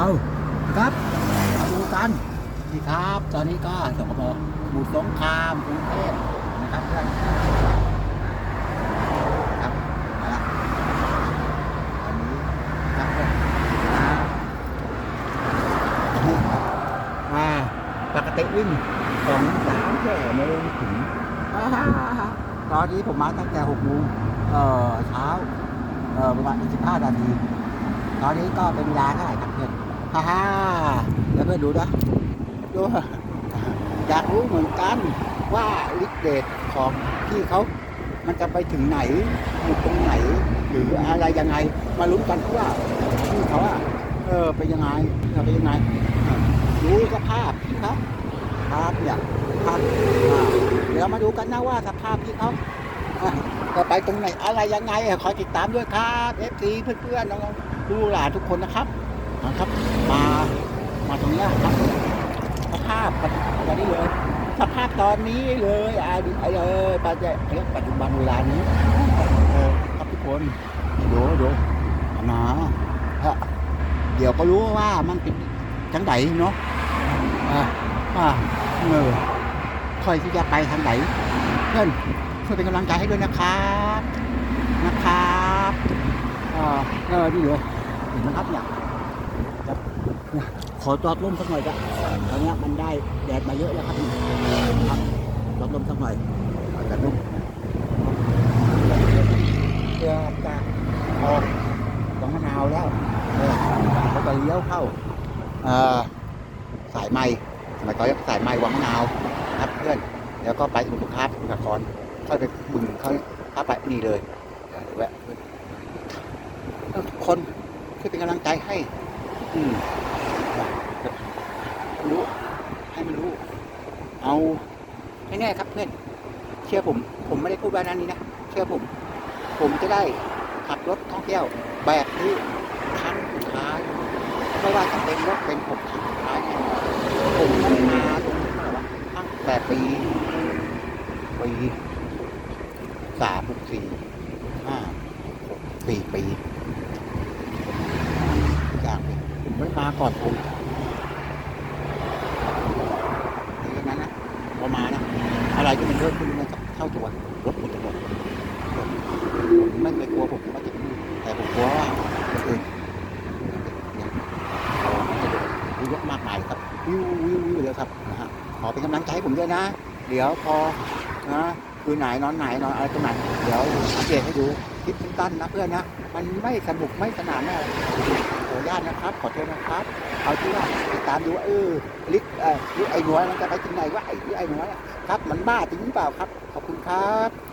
เอาครับมาดูกันนี่ครับ ตอนนี้ก็สกบสมุทรสงครามกรุงเทพนะครับเพื่อนครับมาละตอนนี้ครับเพื่อนอ่าปกติวิ่งสองสามชั่วโมงถึงอ่าตอนนี้ผมมาตั้งแต่หกโมงเอ่อเช้าเอ่อประมาณสิบห้านาทีตอนนี้ก็เป็นเวลาเท่าไหร่ครับเพื่อน ฮ่าฮ่าแล้วเพื่อนดูนะดูอยากรู้เหมือนกันว่าลิกเดตของพี่เขา มันจะไปถึงไหนอยู่ตรงไหน หรืออะไรยังไง มาลุ้นกันว่าพี่เขาอะเออเป็นยังไงจะเป็นยังไงดูสภาพพี่ครับภาพเนี่ยภาพเดี๋ยวมาดูกันนะว่าสภาพพี่เขาจะไปตรงไหนอะไรยังไงอะขอติดตามด้วยครับเอฟซีเพื่อนๆน้องๆลูกหลานทุกคนนะครับ นะครับมามาตรงนี้ครับสภาพตอนนี้เลยสภาพตอนนี้เลยอ่าดูไอ้เลยปัจจุบันปัจจุบันเวลานี้ครับทุกคนดูดูนะฮะเดี๋ยวก็รู้ว่ามันเป็นจังไหนเนาะอ่าอ่าเออค่อยที่จะไปทางไหนเพื่อนช่วยเป็นกำลังใจให้ด้วยนะครับนะครับอ่าเออนี่เลยเห็นไหมครับเนี่ยครับเนี่ย ขอจอดร่มสักหน่อยจ้ะตอนนี้มันได้แดดมาเยอะแล้วครับครับจอดร่มสักหน่อยอากาศร่มเพื่อจะออกสองมะนาวแล้วเออเขาจะเลี้ยวเข้าสายไม้สมัยก่อนเรียกสายไม้วังมะนาวครับเพื่อน แล้วก็ไปสมุทรสงครามสมุทรสาครค่อยไปบึงเขาเข้าไปนี่เลยเดี๋ยวแวะเพื่อนทุกคนช่วยเป็นกำลังใจให้ อืม รู้ ให้มันรู้ เอาแน่ๆครับเพื่อน เชื่อผม ผมไม่ได้พูดว่านั้นนี้นะ เชื่อผม ผมจะได้ขับรถท่องเที่ยวแบบนี้ครั้งสุดท้าย ไม่ว่าจะเป็นรถเป็นผมครั้งสุดท้ายผมไม่ได้มาตรงนี้เท่าไหร่วะตั้งแต่ปีปีสามสี่ห้าหกสี่ปีอย่างเลยผมไม่มาก่อนผมดังนั้นนะพอมานะ อะไร ที่มันเพิ่มขึ้นมันจะเท่าตัวรถหมดทั้งหมดผมไม่เคยกลัวผมว่าจะมีแต่ผมกลัวว่าคนอื่นยังพอไม่ได้รู้เยอะมากมายครับวิววิววิวเลยครับนะฮะขอเป็นกำลังใจให้ผมด้วยนะ เดี๋ยวพอนะคือไหนนอนไหนนอนอะไรตรงไหนเดี๋ยวอัปเดตให้ดู คลิปสั้นๆนะเพื่อนนะ มันไม่สนุกไม่สนานแน่ขออนุญาตนะครับ ขอโทษนะครับ เอาที่ว่าติดตามดูว่าเออลิกเออลิกไอ้หนวยมันจะไปถึงไหนวะไอ้ลิกไอ้หนวยครับ มันบ้าจริงหรือเปล่าครับ ขอบคุณครับ